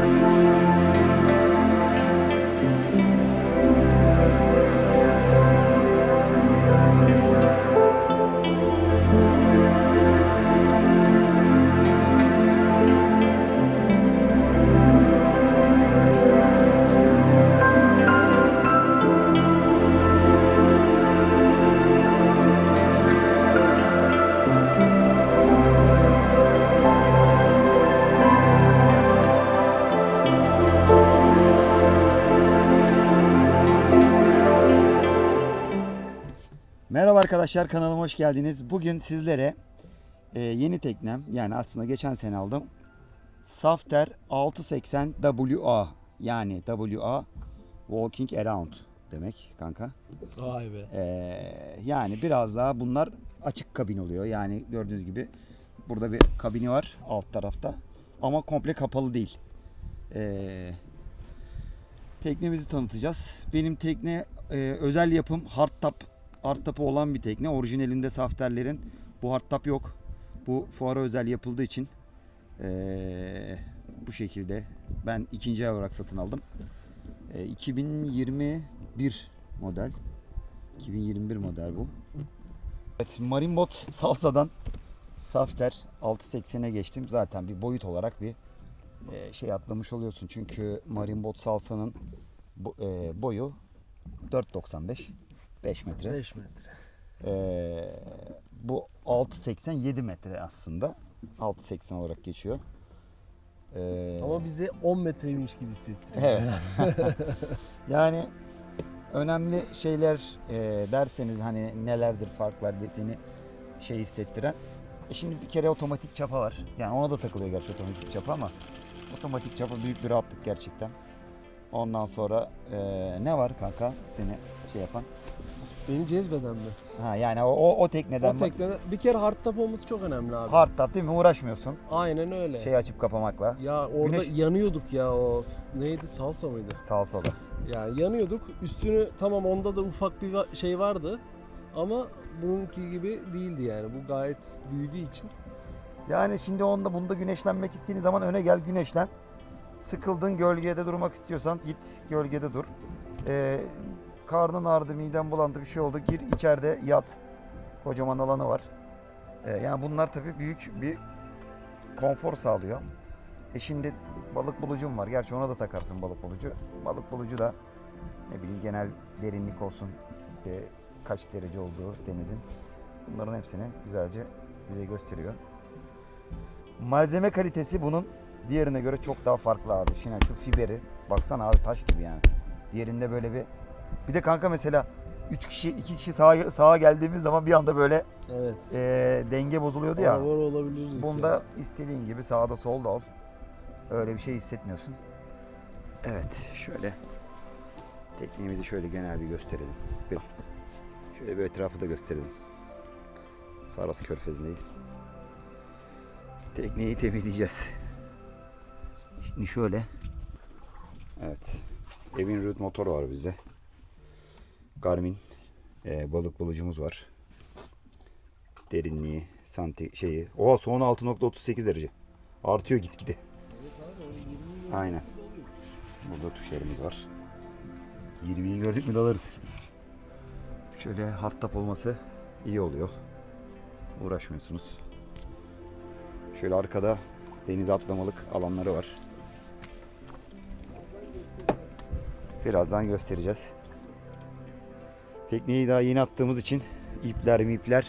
Música arkadaşlar kanalıma hoş geldiniz. Bugün sizlere e, yeni teknem yani aslında geçen sene aldım. Safter 680 WA yani WA Walking Around demek kanka. Vay be. E, yani biraz daha bunlar açık kabin oluyor. Yani gördüğünüz gibi burada bir kabini var alt tarafta ama komple kapalı değil. E, teknemizi tanıtacağız. Benim tekne e, özel yapım hardtop hardtop'u olan bir tekne. Orijinalinde Safter'lerin bu hardtop yok. Bu fuara özel yapıldığı için e, bu şekilde ben ikinci el olarak satın aldım. E, 2021 model. 2021 model bu. Evet, Marinbot Salsa'dan Safter 680'e geçtim. Zaten bir boyut olarak bir e, şey atlamış oluyorsun. Çünkü Marinbot Salsa'nın bo- e, boyu 4.95 5 metre. 5 metre. E, bu 6.80 7 metre aslında. 6.80 olarak geçiyor. E, Ama bize 10 metreymiş gibi hissettiriyor. Evet. yani önemli şeyler e, derseniz hani nelerdir farklar ve seni şey hissettiren. E şimdi bir kere otomatik çapa var. Yani ona da takılıyor gerçi otomatik çapa ama otomatik çapa büyük bir rahatlık gerçekten. Ondan sonra e, ne var kanka seni şey yapan? Beni cezbeden mi? Ha yani o o, o tekneden o teknede bir kere hardtop olması çok önemli abi. hard tap değil mi? Uğraşmıyorsun. Aynen öyle. Şey açıp kapamakla. ya orada Güneş- yanıyorduk ya o neydi salsa mıydı? Sağ sola. Yani yanıyorduk. Üstünü tamam onda da ufak bir şey vardı. Ama bununki gibi değildi yani. Bu gayet büyüdüğü için. Yani şimdi onda bunda güneşlenmek istediğin zaman öne gel güneşlen. Sıkıldın gölgede durmak istiyorsan git gölgede dur. Ee, karnın ağrıdı, miden bulandı bir şey oldu. Gir içeride yat. Kocaman alanı var. Ee, yani bunlar tabii büyük bir konfor sağlıyor. E şimdi balık bulucum var. Gerçi ona da takarsın balık bulucu. Balık bulucu da ne bileyim genel derinlik olsun. e, kaç derece olduğu denizin. Bunların hepsini güzelce bize gösteriyor. Malzeme kalitesi bunun diğerine göre çok daha farklı abi. Şimdi şu fiberi baksana abi taş gibi yani. Diğerinde böyle bir bir de kanka mesela 3 kişi 2 kişi sağa, sağa geldiğimiz zaman bir anda böyle Evet. e, denge bozuluyordu ya. Var olabilir. Bunda istediğin gibi sağda solda ol. Öyle bir şey hissetmiyorsun. Evet şöyle tekniğimizi şöyle genel bir gösterelim. Bir, şöyle bir etrafı da gösterelim. Saras Körfezi'ndeyiz. Tekneyi temizleyeceğiz. Şimdi şöyle. Evet. Evin root motoru var bizde. Garmin e, balık bulucumuz var. Derinliği, santi şeyi. Oha soğan 6.38 derece. Artıyor gitgide. Aynen. Burada tuşlarımız var. 20'yi gördük mü dalarız. Şöyle hardtop olması iyi oluyor. Uğraşmıyorsunuz. Şöyle arkada denize atlamalık alanları var. Birazdan göstereceğiz. Tekneyi daha yeni attığımız için ipler mipler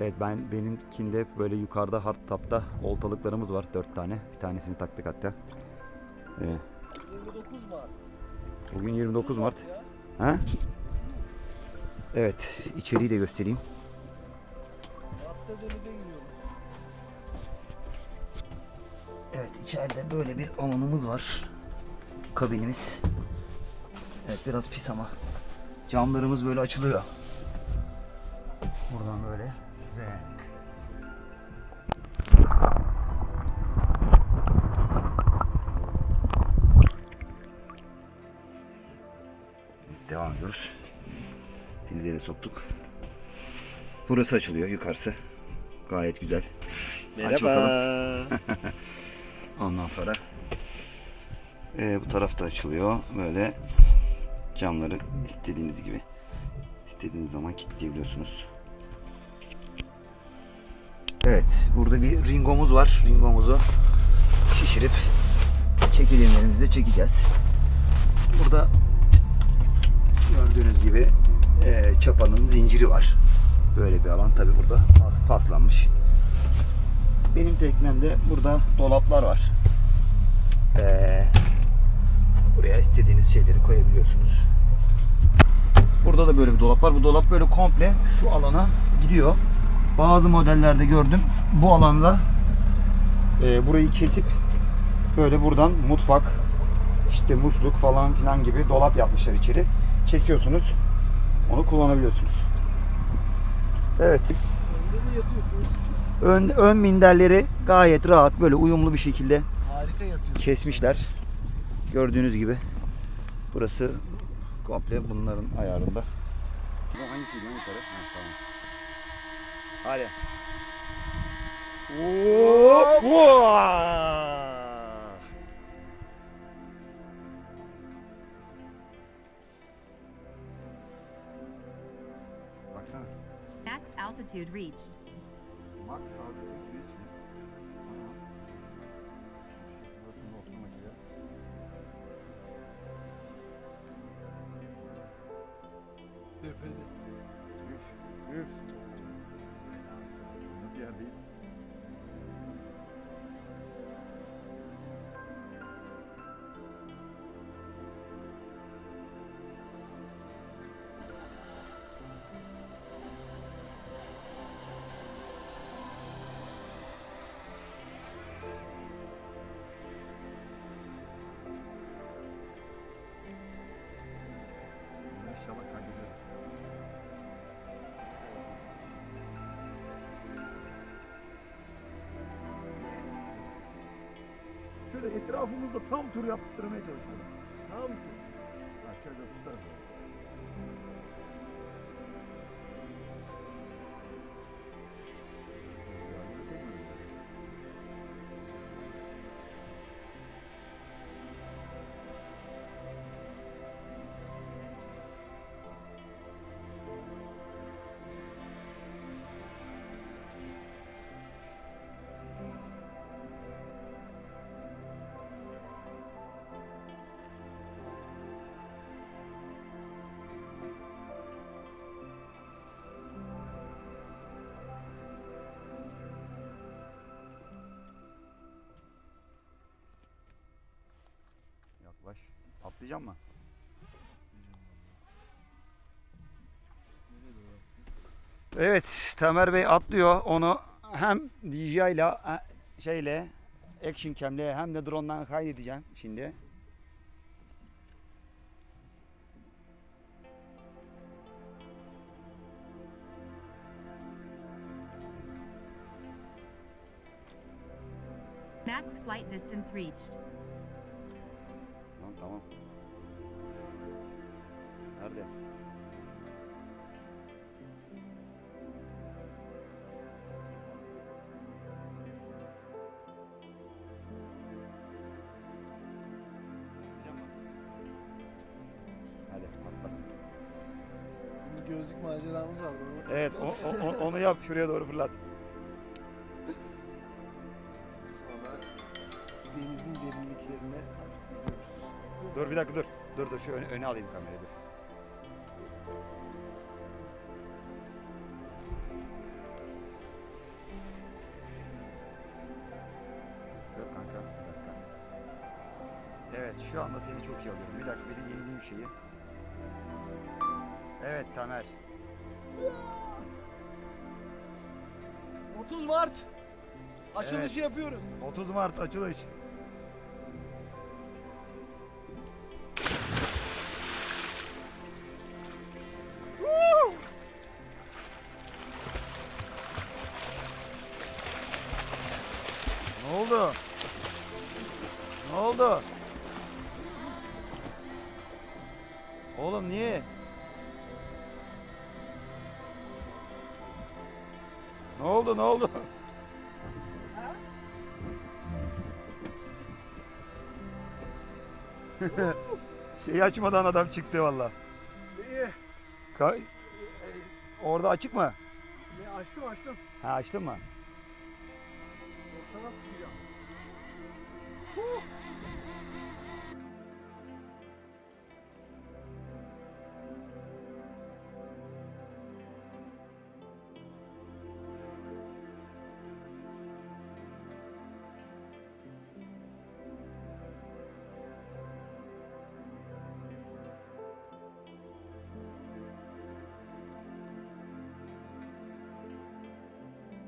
Evet ben benimkinde hep böyle yukarıda hard tapta oltalıklarımız var. Dört tane. Bir tanesini taktık hatta. Ee, 29 Mart. bugün 29 Mart. Ha? Evet. içeriği de göstereyim. Mart'ta denize giriyorum. Evet içeride böyle bir alanımız var. Kabinimiz. Evet biraz pis ama. Camlarımız böyle açılıyor. Buradan böyle. Renk. Devam ediyoruz. Denizleri soktuk. Burası açılıyor yukarısı. Gayet güzel. Bakalım. Ondan sonra e, bu tarafta açılıyor. Böyle camları istediğiniz gibi istediğiniz zaman kilitleyebiliyorsunuz. Evet, burada bir ringomuz var. Ringomuzu şişirip çekilimlerimizle çekeceğiz. Burada gördüğünüz gibi e, çapanın zinciri var. Böyle bir alan tabi burada paslanmış. Benim teknemde burada dolaplar var. Buraya istediğiniz şeyleri koyabiliyorsunuz. Burada da böyle bir dolap var. Bu dolap böyle komple şu alana gidiyor. Bazı modellerde gördüm. Bu alanda e, burayı kesip böyle buradan mutfak, işte musluk falan filan gibi dolap yapmışlar içeri. Çekiyorsunuz. Onu kullanabiliyorsunuz. Evet. Ön, ön minderleri gayet rahat böyle uyumlu bir şekilde Harika yatıyorsunuz. kesmişler. Gördüğünüz gibi. Burası komple bunların ayarında. Bu hangisiydi lan yukarı? Ha, tamam. Hadi. Hop! Vaa! Baksana. Max altitude reached. Max altitude reach Tepede. Üf, üf. Nasıl yerdeyiz? Etrafımızda tam tur yaptırmaya. Tamam mı? Ha şöyle tutarım. Atlayacak mı? Evet, Tamer Bey atlıyor. Onu hem DJI ile e, şeyle Action Cam'le hem de drone'dan kaydedeceğim şimdi. Max flight distance reached. Tamam tamam. Gözlük maceramız var. Onu Evet o, o- o- onu yap şuraya doğru fırlat. Sonra denizin derinliklerine atıp gidiyoruz. Dur bir dakika dur. Dur dur şu öne, öne alayım kamerayı dur. Dur kanka bir dakika. Evet şu anda seni çok iyi alıyorum. Bir dakika bir de yenileyim şeyi. Evet Tamer. 30 Mart. Açılışı yapıyoruz. 30 Mart açılış. Ne oldu? Ne oldu? Oğlum niye? Ne oldu ne oldu? Şeyi açmadan adam çıktı valla. İyi. Ka- e, Orada açık mı? Ne açtım açtım. Ha açtın mı?